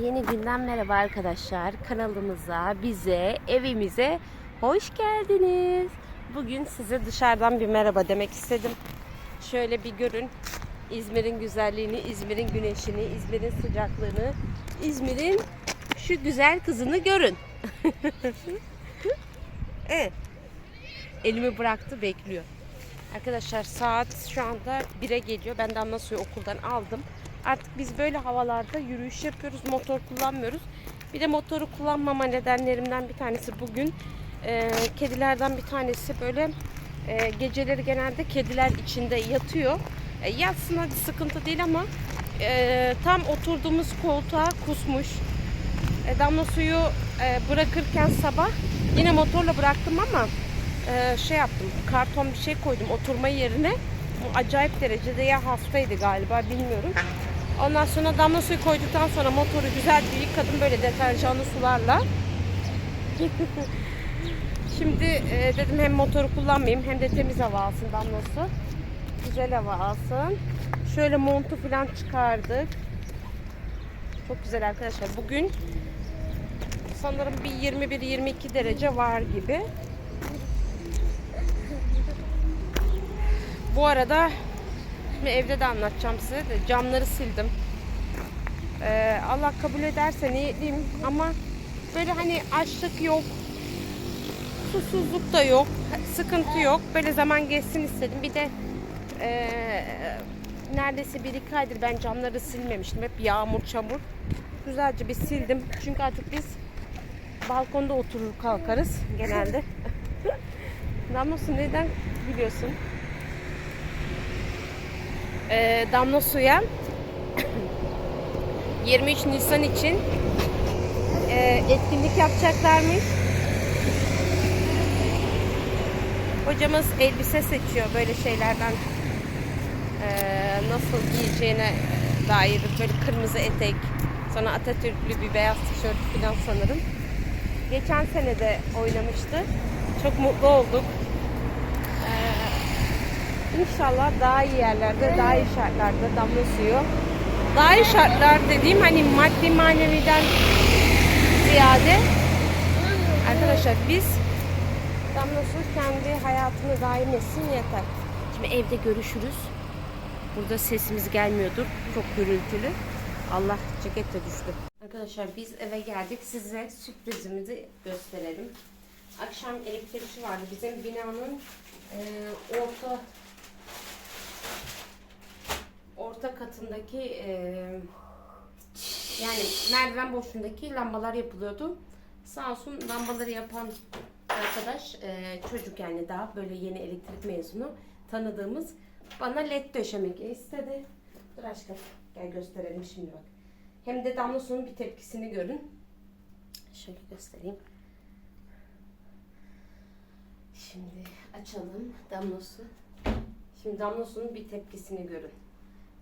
Yeni günden merhaba arkadaşlar. Kanalımıza, bize, evimize hoş geldiniz. Bugün size dışarıdan bir merhaba demek istedim. Şöyle bir görün. İzmir'in güzelliğini, İzmir'in güneşini, İzmir'in sıcaklığını, İzmir'in şu güzel kızını görün. evet. Elimi bıraktı bekliyor. Arkadaşlar saat şu anda 1'e geliyor. Ben de suyu okuldan aldım. Artık biz böyle havalarda yürüyüş yapıyoruz. Motor kullanmıyoruz. Bir de motoru kullanmama nedenlerimden bir tanesi bugün. e, kedilerden bir tanesi böyle e, geceleri genelde kediler içinde yatıyor. E, yatsın hadi sıkıntı değil ama e, tam oturduğumuz koltuğa kusmuş. E, damla suyu e, bırakırken sabah yine motorla bıraktım ama e, şey yaptım. Karton bir şey koydum oturma yerine. Bu acayip derecede ya hastaydı galiba bilmiyorum. Ondan sonra damla suyu koyduktan sonra motoru güzelce yıkadım böyle deterjanlı sularla. Şimdi e, dedim hem motoru kullanmayayım hem de temiz hava alsın damla su. Güzel hava alsın. Şöyle montu falan çıkardık. Çok güzel arkadaşlar. Bugün sanırım bir 21-22 derece var gibi. Bu arada şimdi evde de anlatacağım size de camları sildim. Ee, Allah kabul ederse niyetliyim ama böyle hani açlık yok, susuzluk da yok, sıkıntı yok. Böyle zaman geçsin istedim. Bir de ee, neredeyse bir iki aydır ben camları silmemiştim. Hep yağmur, çamur. Güzelce bir sildim. Çünkü artık biz balkonda oturur kalkarız genelde. Damlası neden biliyorsun? Ee, damla suya 23 Nisan için e, etkinlik yapacaklarmış. Hocamız elbise seçiyor böyle şeylerden Ee, nasıl giyeceğine dair böyle kırmızı etek sonra Atatürklü bir beyaz tişört falan sanırım. Geçen sene de oynamıştı. Çok mutlu olduk. İnşallah daha iyi yerlerde, daha iyi şartlarda damla suyu. Daha iyi şartlar dediğim hani maddi maneviden ziyade arkadaşlar biz damla su kendi hayatını daim etsin yeter. Şimdi evde görüşürüz. Burada sesimiz gelmiyordur. Çok gürültülü. Allah ceket de düştü. Arkadaşlar biz eve geldik. Size sürprizimizi gösterelim. Akşam elektrikçi vardı. Bizim binanın e, orta orta katındaki e, yani merdiven boşluğundaki lambalar yapılıyordu. Sağ olsun lambaları yapan arkadaş e, çocuk yani daha böyle yeni elektrik mezunu tanıdığımız bana led döşemek istedi. Dur aşkım gel gösterelim şimdi bak. Hem de damla suyun bir tepkisini görün. Şöyle göstereyim. Şimdi açalım damla su. Şimdi damla suyun bir tepkisini görün.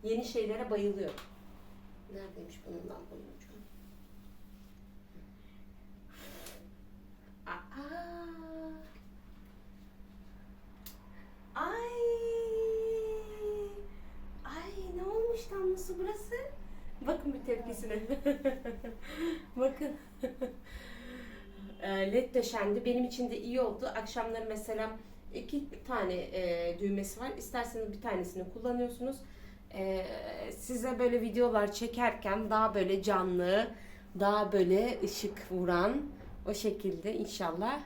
Yeni şeylere bayılıyor. Neredeymiş lambanın ucu? Aa! Ay! Ay ne olmuş damlası burası? Bakın bir tepkisine. Bakın. E, led döşendi. Benim için de iyi oldu. Akşamları mesela iki tane e, düğmesi var. İsterseniz bir tanesini kullanıyorsunuz. E, size böyle videolar çekerken daha böyle canlı, daha böyle ışık vuran o şekilde inşallah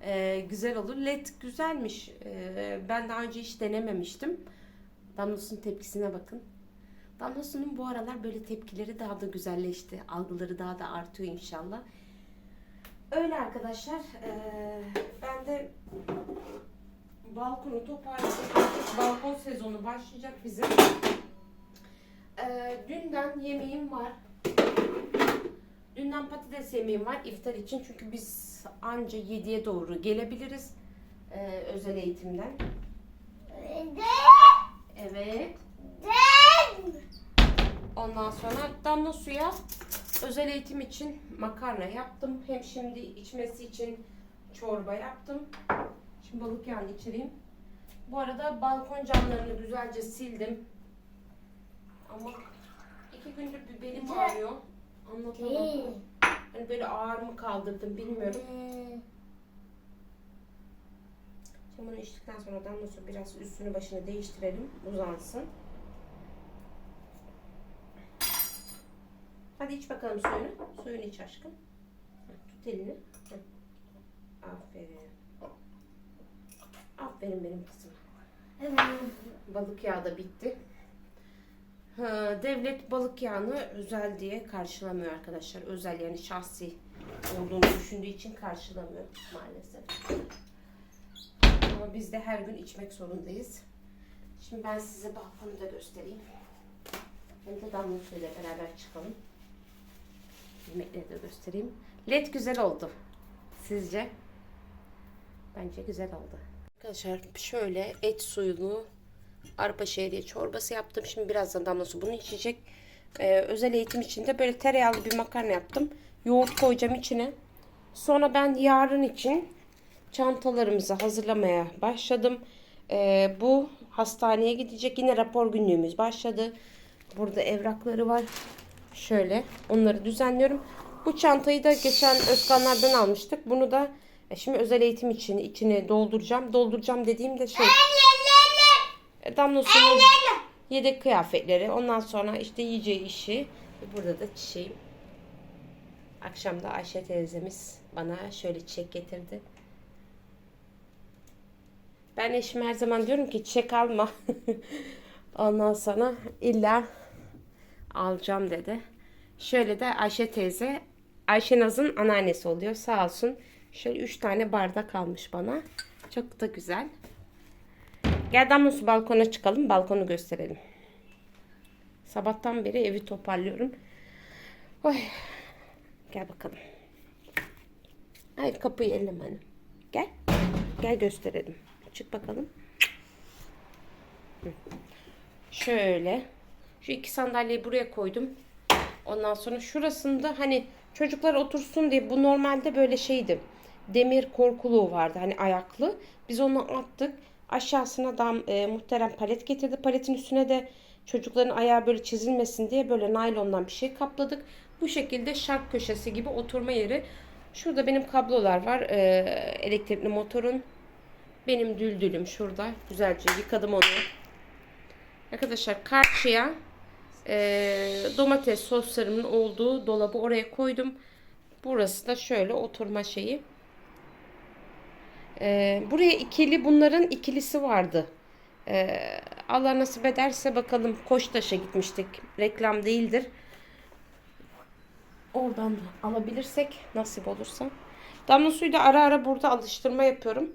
e, güzel olur. LED güzelmiş. E, ben daha önce hiç denememiştim. Damlasının tepkisine bakın. Damlasının bu aralar böyle tepkileri daha da güzelleşti. Algıları daha da artıyor inşallah. Öyle arkadaşlar. Ee, ben de balkonu toparladım. Artık balkon sezonu başlayacak bizim. Ee, dünden yemeğim var. Dünden patates yemeğim var iftar için. Çünkü biz anca 7'ye doğru gelebiliriz. Ee, özel eğitimden. Evet. Ondan sonra damla suya özel eğitim için makarna yaptım. Hem şimdi içmesi için çorba yaptım. Şimdi balık yağını içireyim. Bu arada balkon camlarını güzelce sildim. Ama iki gündür bir belim ağrıyor. Anlatamam. Hani böyle ağır mı kaldırdım bilmiyorum. Şimdi bunu içtikten sonra sonra biraz üstünü başını değiştirelim. Uzansın. Hadi iç bakalım suyunu. Suyunu iç aşkım. Tut elini. Aferin. Aferin benim kızım. Balık yağı da bitti. Ha, devlet balık yağını özel diye karşılamıyor arkadaşlar. Özel yani şahsi olduğunu düşündüğü için karşılamıyor maalesef. Ama biz de her gün içmek zorundayız. Şimdi ben size balkonu da göstereyim. Hem de damla suyla beraber çıkalım. Yemekleri de göstereyim. Led güzel oldu. Sizce? Bence güzel oldu. Arkadaşlar şöyle et suyunu arpa şehriye çorbası yaptım. Şimdi birazdan damla su bunu içecek. Ee, özel eğitim için de böyle tereyağlı bir makarna yaptım. Yoğurt koyacağım içine. Sonra ben yarın için çantalarımızı hazırlamaya başladım. Ee, bu hastaneye gidecek. Yine rapor günlüğümüz başladı. Burada evrakları var. Şöyle onları düzenliyorum. Bu çantayı da geçen Özkanlardan almıştık. Bunu da e, şimdi özel eğitim için içine dolduracağım. Dolduracağım dediğimde şey e, damla suyu, yedek kıyafetleri. Ondan sonra işte yiyeceği işi. Ve Burada da çiçeğim. Akşam da Ayşe teyzemiz bana şöyle çiçek getirdi. Ben eşime her zaman diyorum ki çiçek alma. Ondan sonra illa alacağım dedi. Şöyle de Ayşe teyze Ayşe Naz'ın anneannesi oluyor sağ olsun. Şöyle üç tane bardak almış bana. Çok da güzel. Gel Damla su balkona çıkalım. Balkonu gösterelim. Sabahtan beri evi toparlıyorum. Oy. Gel bakalım. Hayır kapıyı elleme hanım. Gel. Gel gösterelim. Çık bakalım. Şöyle. Şu iki sandalyeyi buraya koydum. Ondan sonra şurasında hani çocuklar otursun diye bu normalde böyle şeydi. Demir korkuluğu vardı hani ayaklı. Biz onu attık. Aşağısına da e, muhterem palet getirdi. Paletin üstüne de çocukların ayağı böyle çizilmesin diye böyle naylondan bir şey kapladık. Bu şekilde şark köşesi gibi oturma yeri. Şurada benim kablolar var. E, elektrikli motorun. Benim düldülüm şurada. Güzelce yıkadım onu. Arkadaşlar karşıya e, domates soslarımın olduğu dolabı oraya koydum. Burası da şöyle oturma şeyi. E, buraya ikili bunların ikilisi vardı. E, Allah nasip ederse bakalım Koçtaş'a gitmiştik. Reklam değildir. Oradan da alabilirsek nasip olursa. Damla suyu da ara ara burada alıştırma yapıyorum.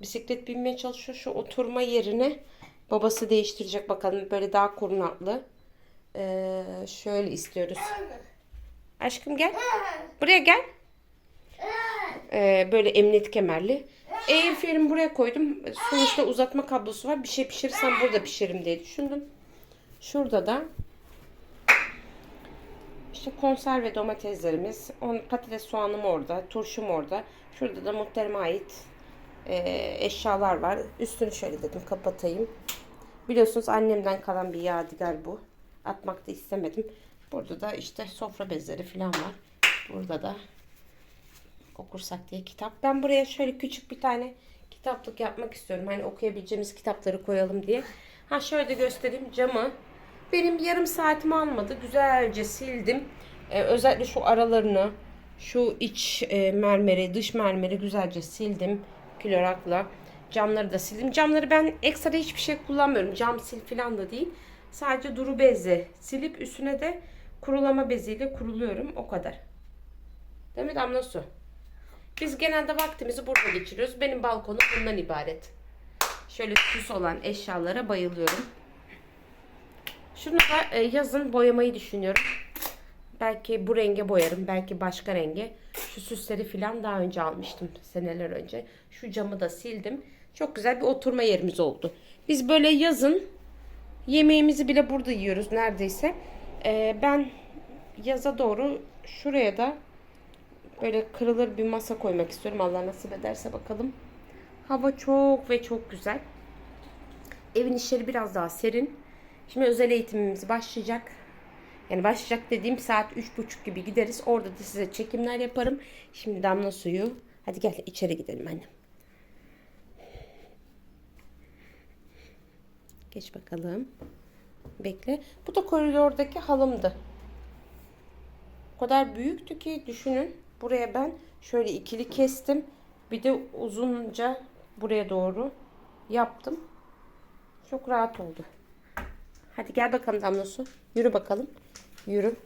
Bisiklet binmeye çalışıyor. Şu oturma yerine babası değiştirecek bakalım. Böyle daha korunaklı. Ee, şöyle istiyoruz. Aşkım gel. Buraya gel. Ee, böyle emniyet kemerli. Airfryer'imi buraya koydum. Sonuçta uzatma kablosu var. Bir şey pişirirsem burada pişiririm diye düşündüm. Şurada da işte konserve domateslerimiz, on, patates soğanım orada, turşum orada. Şurada da muhterime ait e, eşyalar var. Üstünü şöyle dedim kapatayım. Biliyorsunuz annemden kalan bir yadigar bu. Atmak da istemedim. Burada da işte sofra bezleri falan var. Burada da okursak diye kitap. Ben buraya şöyle küçük bir tane kitaplık yapmak istiyorum. Hani okuyabileceğimiz kitapları koyalım diye. Ha şöyle de göstereyim camı. Benim yarım saatimi almadı. Güzelce sildim. Ee, özellikle şu aralarını, şu iç e, mermeri, dış mermeri güzelce sildim. Klorakla. Camları da sildim. Camları ben ekstra hiçbir şey kullanmıyorum. Cam sil falan da değil. Sadece duru bezle silip üstüne de kurulama beziyle kuruluyorum. O kadar. Değil mi Damla Su? Biz genelde vaktimizi burada geçiriyoruz. Benim balkonum bundan ibaret. Şöyle süs olan eşyalara bayılıyorum. Şunu da e, yazın boyamayı düşünüyorum. Belki bu renge boyarım. Belki başka renge. Şu süsleri falan daha önce almıştım seneler önce. Şu camı da sildim. Çok güzel bir oturma yerimiz oldu. Biz böyle yazın yemeğimizi bile burada yiyoruz neredeyse. Ee, ben yaza doğru şuraya da böyle kırılır bir masa koymak istiyorum. Allah nasip ederse bakalım. Hava çok ve çok güzel. Evin işleri biraz daha serin. Şimdi özel eğitimimiz başlayacak. Yani başlayacak dediğim saat üç buçuk gibi gideriz. Orada da size çekimler yaparım. Şimdi damla suyu. Hadi gel içeri gidelim annem. Geç bakalım. Bekle. Bu da koridordaki halımdı. O kadar büyüktü ki düşünün. Buraya ben şöyle ikili kestim. Bir de uzunca buraya doğru yaptım. Çok rahat oldu. Hadi gel bakalım Damla Su. Yürü bakalım. Yürü.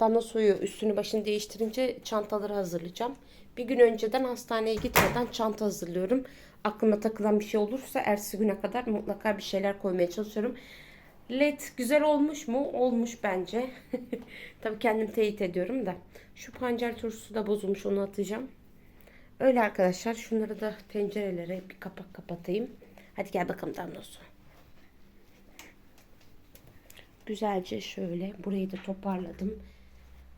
Damla suyu üstünü başını değiştirince çantaları hazırlayacağım. Bir gün önceden hastaneye gitmeden çanta hazırlıyorum. Aklıma takılan bir şey olursa ertesi güne kadar mutlaka bir şeyler koymaya çalışıyorum. LED güzel olmuş mu? Olmuş bence. Tabii kendim teyit ediyorum da. Şu pancar turşusu da bozulmuş onu atacağım. Öyle arkadaşlar. Şunları da tencerelere bir kapak kapatayım. Hadi gel bakalım Damla su. Güzelce şöyle burayı da toparladım.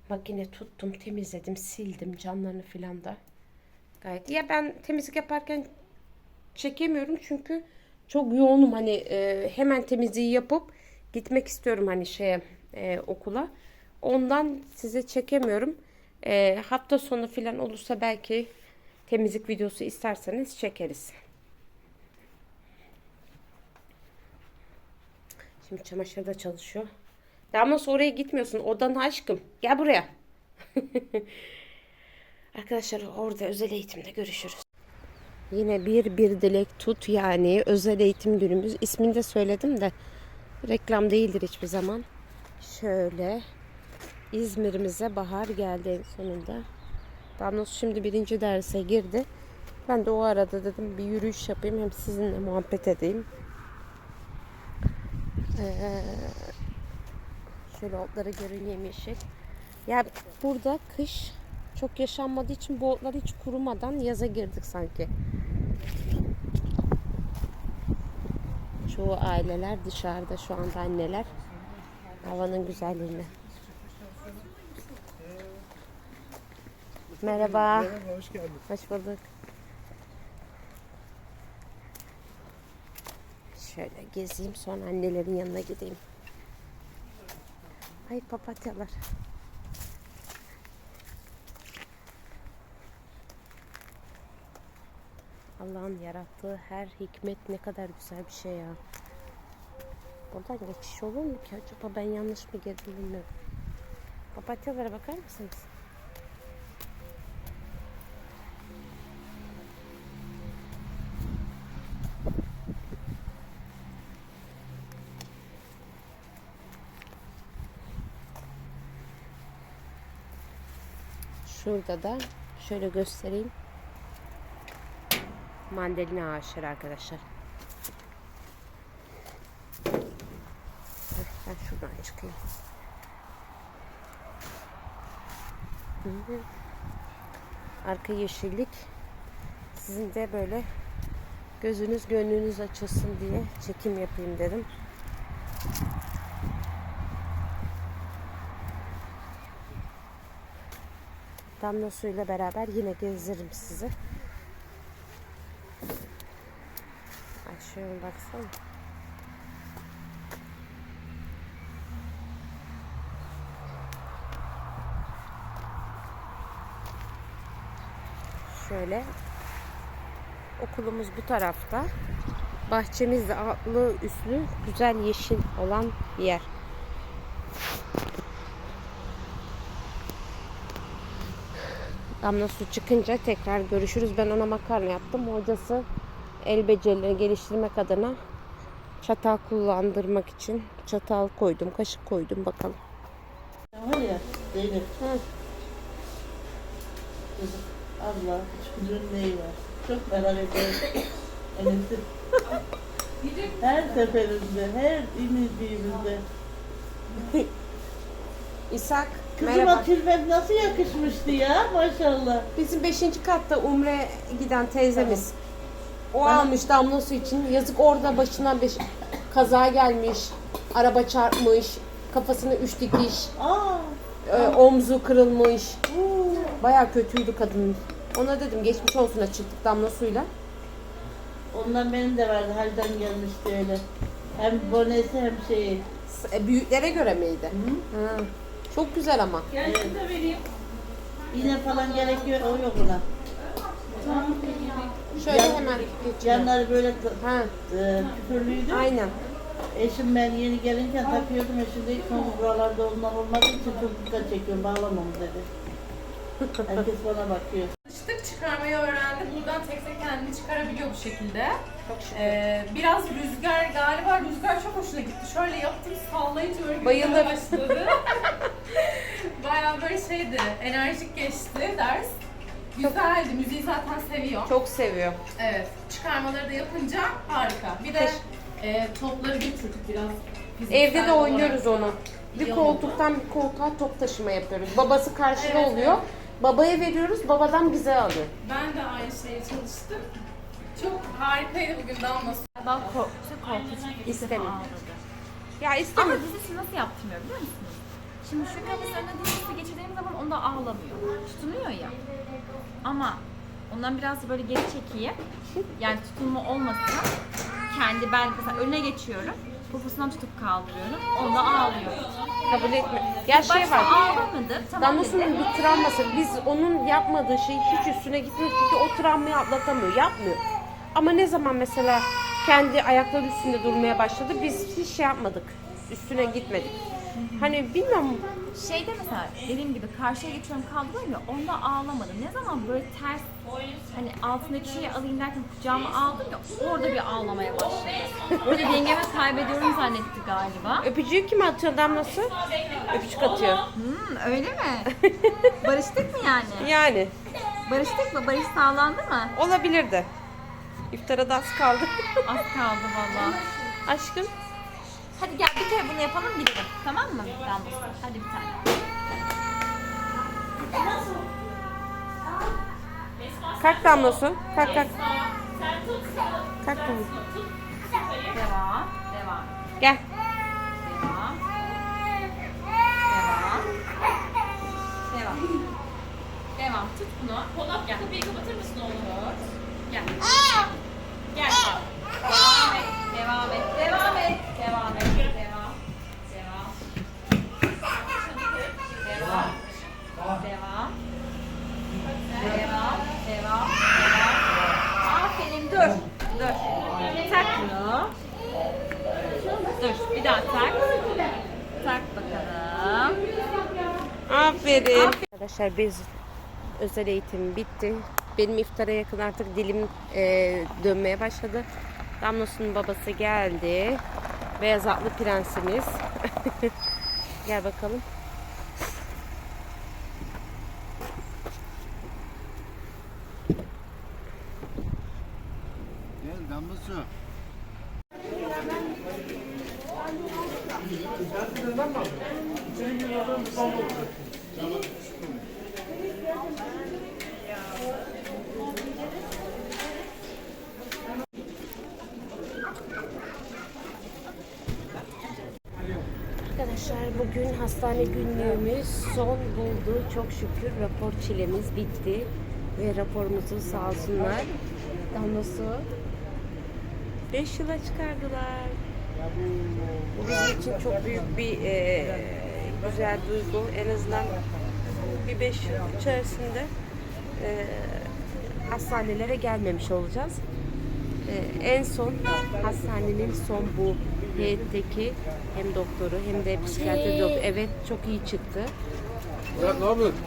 Makine tuttum, temizledim, sildim camlarını filan da. Gayet. Ya ben temizlik yaparken çekemiyorum çünkü çok yoğunum hani e, hemen temizliği yapıp gitmek istiyorum hani şeye e, okula. Ondan size çekemiyorum. E, hafta sonu filan olursa belki temizlik videosu isterseniz çekeriz. Şimdi çamaşır da çalışıyor. Damla oraya gitmiyorsun. Odana aşkım. Gel buraya. Arkadaşlar orada özel eğitimde görüşürüz. Yine bir bir dilek tut yani özel eğitim günümüz. İsmini de söyledim de reklam değildir hiçbir zaman. Şöyle İzmir'imize bahar geldi en sonunda. Damla şimdi birinci derse girdi. Ben de o arada dedim bir yürüyüş yapayım hem sizinle muhabbet edeyim. Ee, şöyle otları görün yemyeşil. Ya burada kış çok yaşanmadığı için bu otlar hiç kurumadan yaza girdik sanki. Çoğu aileler dışarıda şu anda anneler. Havanın güzelliğine. Merhaba. Merhaba, hoş geldin. Hoş bulduk. Şöyle gezeyim sonra annelerin yanına gideyim. Ay papatyalar. Allah'ın yarattığı her hikmet ne kadar güzel bir şey ya. Buradan geçiş olur mu ki acaba ben yanlış mı girdim bilmiyorum. Papatyalara bakar mısınız? Şurada da şöyle göstereyim. Mandalina ağaçları arkadaşlar. Ben şuradan çıkayım. Arka yeşillik. Sizin de böyle gözünüz gönlünüz açılsın diye çekim yapayım dedim. Damla suyla beraber yine gezdiririm sizi. Ay şöyle baksana. Şöyle okulumuz bu tarafta. Bahçemiz de altlı üstlü güzel yeşil olan bir yer. Damla su çıkınca tekrar görüşürüz. Ben ona makarna yaptım. Hocası el becerilerini geliştirmek adına çatal kullandırmak için çatal koydum, kaşık koydum bakalım. Var ya Zeynep. Hı. Kızım abla çocuğun neyi var? Çok merak ediyorum. Her seferinde, her inildiğimizde. İshak Kızıma tülbent nasıl yakışmıştı ya maşallah. Bizim 5. katta Umre giden teyzemiz. O almış damla su için. Yazık orada başına bir kaza gelmiş. Araba çarpmış. Kafasına üç dikiş. Aa, e, omzu kırılmış. Baya kötüydü kadın. Ona dedim geçmiş olsun çıktık damla suyla. Ondan benim de vardı halden gelmişti öyle. Hem bonesi hem şeyi. E, büyüklere göre miydi? Hı. Çok güzel ama. İğne falan gerekiyor, o yok ona. Şöyle Yan- hemen geçelim. Yanları böyle t- Ha, e, küfürlüydü. aynen. Eşim ben yeni gelinken takıyordum. Eşim de son buralarda ondan olmadığı için dikkat çekiyorum. Bağlamam dedi. Herkes bana bakıyor. Çalıştık, çıkarmayı öğrendim. Buradan tek tek kendini çıkarabiliyor bu şekilde. Çok şükür. Ee, biraz rüzgar galiba rüzgar çok hoşuna gitti. Şöyle yaptım sallayınca böyle Bayıldım. gülmeye başladı. Bayağı böyle şeydi, enerjik geçti ders. Güzeldi, müziği zaten seviyor. Çok seviyor. Evet, çıkarmaları da yapınca harika. Bir de e, topları götürdük biraz. fiziksel Evde de olarak. oynuyoruz onu. Bir koltuktan bir koltuğa top taşıma yapıyoruz. Babası karşıda Evet, oluyor. Babaya veriyoruz, babadan bize alıyor. Ben de aynı şeyi çalıştım. Çok harikaydı bugün Damla. Daha korktu, korkutucu İstemiyor. Ya Ama dizisi nasıl yaptırmıyor biliyor musunuz? Şimdi şu kafasına dizisi geçirdiğim zaman onda ağlamıyor. Tutunuyor ya. Ama ondan biraz böyle geri çekeyim. Yani tutulma olmasın. Kendi ben mesela önüne geçiyorum. Poposundan tutup kaldırıyorum. Onda ağlıyor. Kabul etme. Ya şey Başta var. ağlamadı. Tamam Damlasının dedi. bir travması. Biz onun yapmadığı şeyi hiç üstüne gitmiyor çünkü o travmayı atlatamıyor, yapmıyor. Ama ne zaman mesela kendi ayakları üstünde durmaya başladı biz hiç şey yapmadık. Üstüne gitmedik. Hani bilmiyorum Şeyde mesela dediğim gibi karşıya geçiyorum kaldırıyorum ya onda ağlamadım. Ne zaman böyle ters hani altındaki şeyi alayım derken kucağıma aldım ya orada bir ağlamaya başladı. Orada dengemi kaybediyorum zannetti galiba. öpücüğü kime atıyor damlası? Öpücük atıyor. Hmm, öyle mi? Barıştık mı yani? Yani Barıştık mı? Barış sağlandı mı? olabilirdi. İftara da az kaldı. Az kaldı valla. Aşkım Hadi gel bir kere bunu yapalım gidelim. Tamam mı? Damlası? Hadi bir tane. kalk damlası. Kalk kalk. Kalk damlası. Devam. Devam. Gel. Devam. Devam. Devam. Devam. Tut bunu. Polat gel. kapıyı kapatır mısın oğlum? Tut. Gel. Arkadaşlar biz özel eğitim bitti. Benim iftara yakın artık dilim e, dönmeye başladı. Damlasının babası geldi. Beyaz atlı prensimiz. Gel bakalım. Gel damlası. Arkadaşlar bugün hastane günlüğümüz son buldu. Çok şükür rapor çilemiz bitti. Ve raporumuzu sağ olsunlar. Damlası 5 yıla çıkardılar. Bu bizim için çok büyük bir e, güzel duygu. En azından bir 5 yıl içerisinde e, hastanelere gelmemiş olacağız. Ee, en son hastanenin son bu heyetteki hem doktoru hem de psikiyatri doktoru evet çok iyi çıktı. Ya ne yapıyorsun?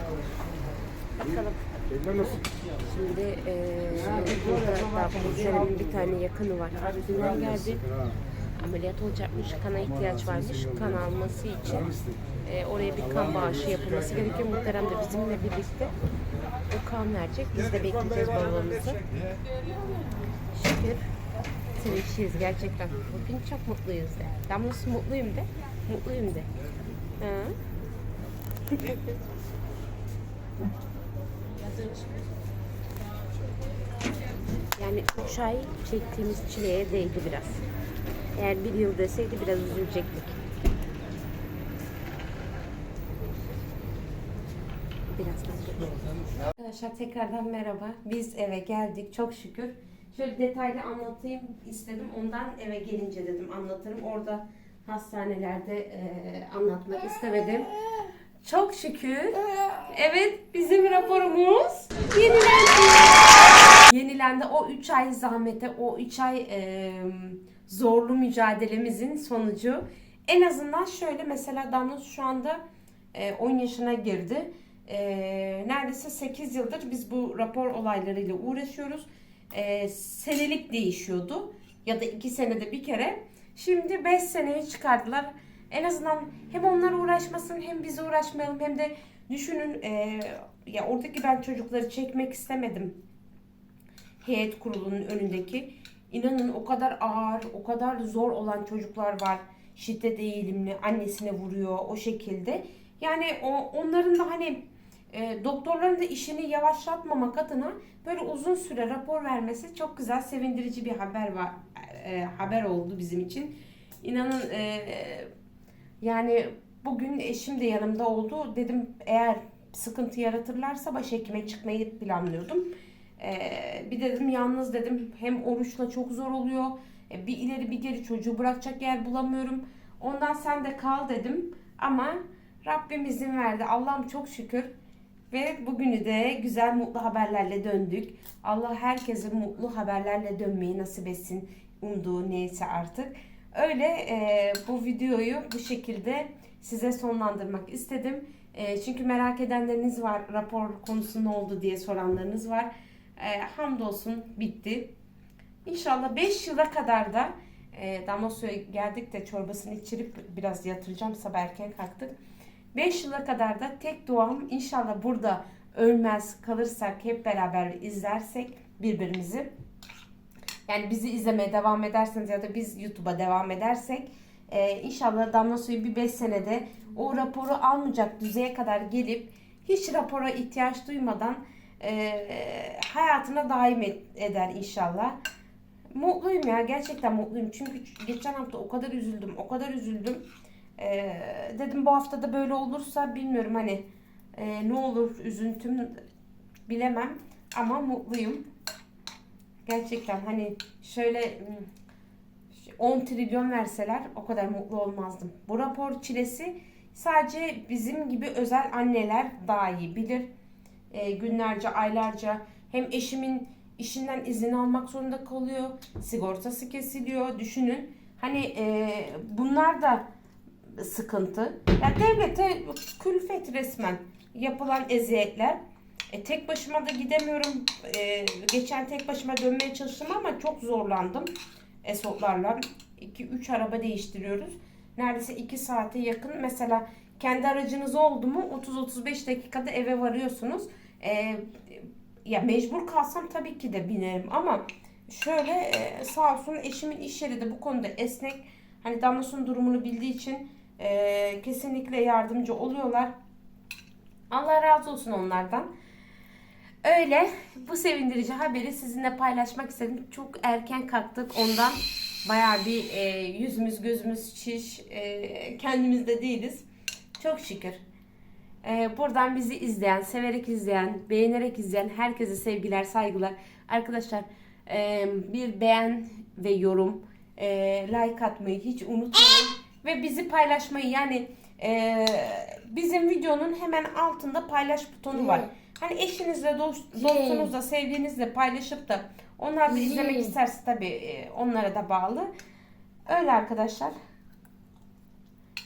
Bakalım. Şimdi e, burada da Burcu'nun bir tane yakını var. Akbinden geldi. Ameliyat olacakmış. Kana ihtiyaç varmış. Kan alması için e, oraya bir kan bağışı yapılması gerekiyor. Muhterem de bizimle birlikte o kan verecek. Biz de bekleyeceğiz babamızı. Şükür sevinçliyiz gerçekten. Bugün çok mutluyuz de. Damlası mutluyum de. Mutluyum de. Ha? Yani 3 ay çektiğimiz çileye değdi biraz. Eğer bir yıl deseydi biraz üzülecektik. Biraz Arkadaşlar tekrardan merhaba. Biz eve geldik çok şükür. Şöyle detaylı anlatayım istedim. Ondan eve gelince dedim anlatırım. Orada hastanelerde e, anlatmak istemedim. Çok şükür. Evet bizim raporumuz yenilendi. Yenilendi. O 3 ay zahmete, o 3 ay e, zorlu mücadelemizin sonucu. En azından şöyle mesela Damla şu anda e, 10 yaşına girdi. E, neredeyse 8 yıldır biz bu rapor olaylarıyla uğraşıyoruz. E, senelik değişiyordu. Ya da 2 senede bir kere. Şimdi 5 seneye çıkardılar. En azından hem onlar uğraşmasın hem biz uğraşmayalım hem de düşünün e, ya oradaki ben çocukları çekmek istemedim heyet kurulunun önündeki. İnanın o kadar ağır, o kadar zor olan çocuklar var. Şiddet eğilimli, annesine vuruyor o şekilde. Yani o onların da hani e, doktorların da işini yavaşlatmamak adına böyle uzun süre rapor vermesi çok güzel, sevindirici bir haber var. e, haber oldu bizim için. İnanın e, yani bugün eşim de yanımda oldu. Dedim eğer sıkıntı yaratırlarsa başhekime çıkmayı planlıyordum. Ee, bir dedim yalnız dedim hem oruçla çok zor oluyor. E, bir ileri bir geri çocuğu bırakacak yer bulamıyorum. Ondan sen de kal dedim. Ama Rabbim izin verdi. Allah'ım çok şükür. Ve bugünü de güzel mutlu haberlerle döndük. Allah herkese mutlu haberlerle dönmeyi nasip etsin. Umduğu neyse artık. Öyle e, bu videoyu bu şekilde size sonlandırmak istedim. E, çünkü merak edenleriniz var. Rapor konusu ne oldu diye soranlarınız var. E, hamdolsun bitti. İnşallah 5 yıla kadar da e, damla suyu geldik de çorbasını içirip biraz yatıracağım. Sabah erken kalktık. 5 yıla kadar da tek duam inşallah burada ölmez kalırsak hep beraber izlersek birbirimizi. Yani bizi izlemeye devam ederseniz ya da biz YouTube'a devam edersek e, inşallah Damla Suyu bir 5 senede o raporu almayacak düzeye kadar gelip hiç rapora ihtiyaç duymadan e, hayatına daim et- eder inşallah. Mutluyum ya gerçekten mutluyum çünkü geçen hafta o kadar üzüldüm o kadar üzüldüm. E, dedim bu hafta da böyle olursa bilmiyorum hani e, ne olur üzüntüm bilemem ama mutluyum. Gerçekten hani şöyle hmm, 10 trilyon verseler o kadar mutlu olmazdım. Bu rapor çilesi sadece bizim gibi özel anneler daha iyi bilir. E, günlerce, aylarca hem eşimin işinden izin almak zorunda kalıyor. Sigortası kesiliyor. Düşünün. Hani e, bunlar da sıkıntı. Ya devlete külfet resmen yapılan eziyetler. E, tek başıma da gidemiyorum. E, geçen tek başıma dönmeye çalıştım ama çok zorlandım. Esotlarla. 2-3 araba değiştiriyoruz. Neredeyse 2 saate yakın. Mesela kendi aracınız oldu mu 30-35 dakikada eve varıyorsunuz. E, ya mecbur kalsam tabii ki de binerim ama şöyle e, sağ olsun eşimin iş yeri de bu konuda esnek. Hani Damlas'ın durumunu bildiği için e, kesinlikle yardımcı oluyorlar. Allah razı olsun onlardan. Öyle bu sevindirici haberi sizinle paylaşmak istedim. Çok erken kalktık ondan bayağı bir e, yüzümüz gözümüz şiş e, kendimizde değiliz. Çok şükür. E, buradan bizi izleyen, severek izleyen, beğenerek izleyen herkese sevgiler, saygılar. Arkadaşlar e, bir beğen ve yorum, e, like atmayı hiç unutmayın. Ve bizi paylaşmayı yani e, bizim videonun hemen altında paylaş butonu var. Hani eşinizle, dost, dostunuzla, sevdiğinizle paylaşıp da onlar da izlemek isterse tabii e, onlara da bağlı. Öyle arkadaşlar.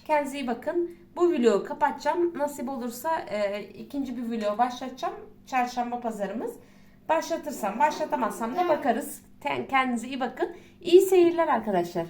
Kendinize iyi bakın. Bu vlogu kapatacağım. Nasip olursa e, ikinci bir vlog başlatacağım. Çarşamba pazarımız. Başlatırsam, başlatamazsam da bakarız. Ten- Kendinize iyi bakın. İyi seyirler arkadaşlar.